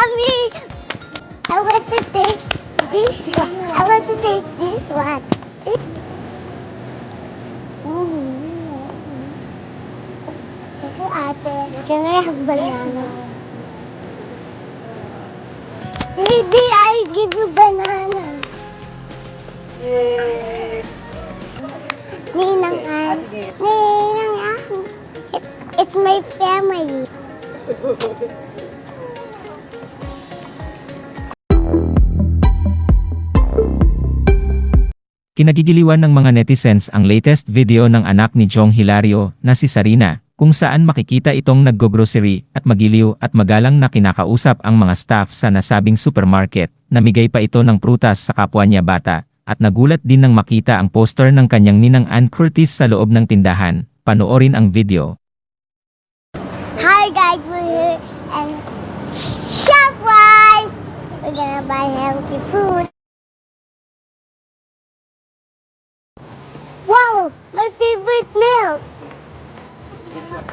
Mommy! I want to taste this one. I want to taste this one. Ito ate, can I have banana? Maybe I give you banana. Ninang An. Ninang An. It's, it's my family. Kinagigiliwan ng mga netizens ang latest video ng anak ni Jong Hilario na si Sarina, kung saan makikita itong naggo-grocery at magiliw at magalang na kinakausap ang mga staff sa nasabing supermarket. Namigay pa ito ng prutas sa kapwa niya bata, at nagulat din nang makita ang poster ng kanyang ninang Ann Curtis sa loob ng tindahan. Panoorin ang video. Hi guys, we're here and Shopwise! We're gonna buy healthy food. Favorite milk!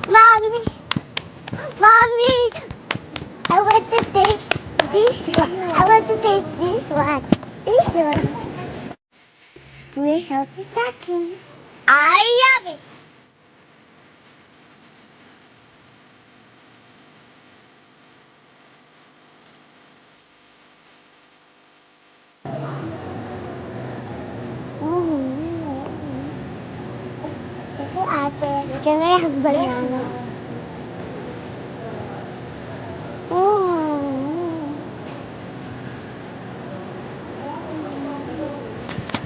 Mommy! Mommy! I want to taste this one. I want to taste this one. This one. We're healthy snacking. I love it! عارفة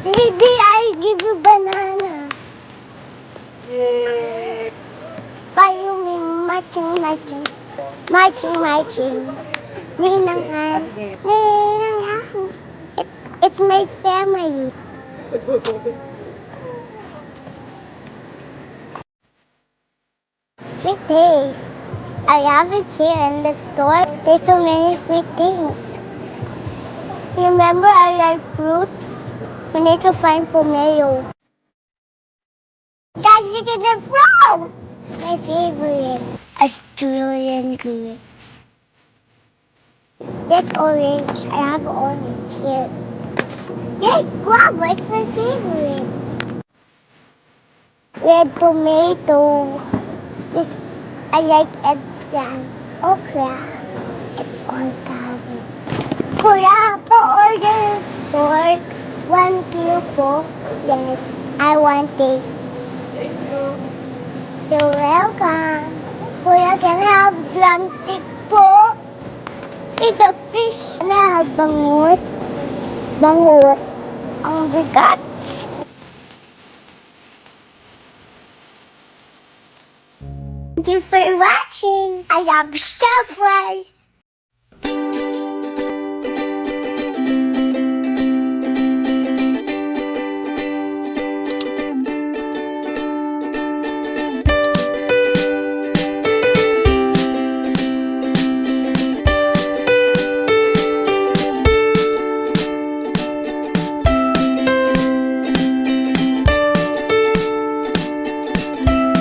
Baby, mm. I give you banana. Why you mean matching, matching, matching, matching? Ninang ha, ninang ha. It's my family. Free taste. I have it here in the store. There's so many free things. Remember I like fruits? We need to find pomelo. Guys, look at the fruits! My favorite. Australian grapes. That's orange. I have orange here. Yes, guava is my favorite. Red tomato. This I like eggplant. Okra. It's organic. Kuya, pa-order pork. One kilo po. Yes, I want this. You're welcome. Kuya, can have drumstick po? It's a fish. Can I have bangus? Bangus. Ang bigat. Thank you for watching. I love Shopwise.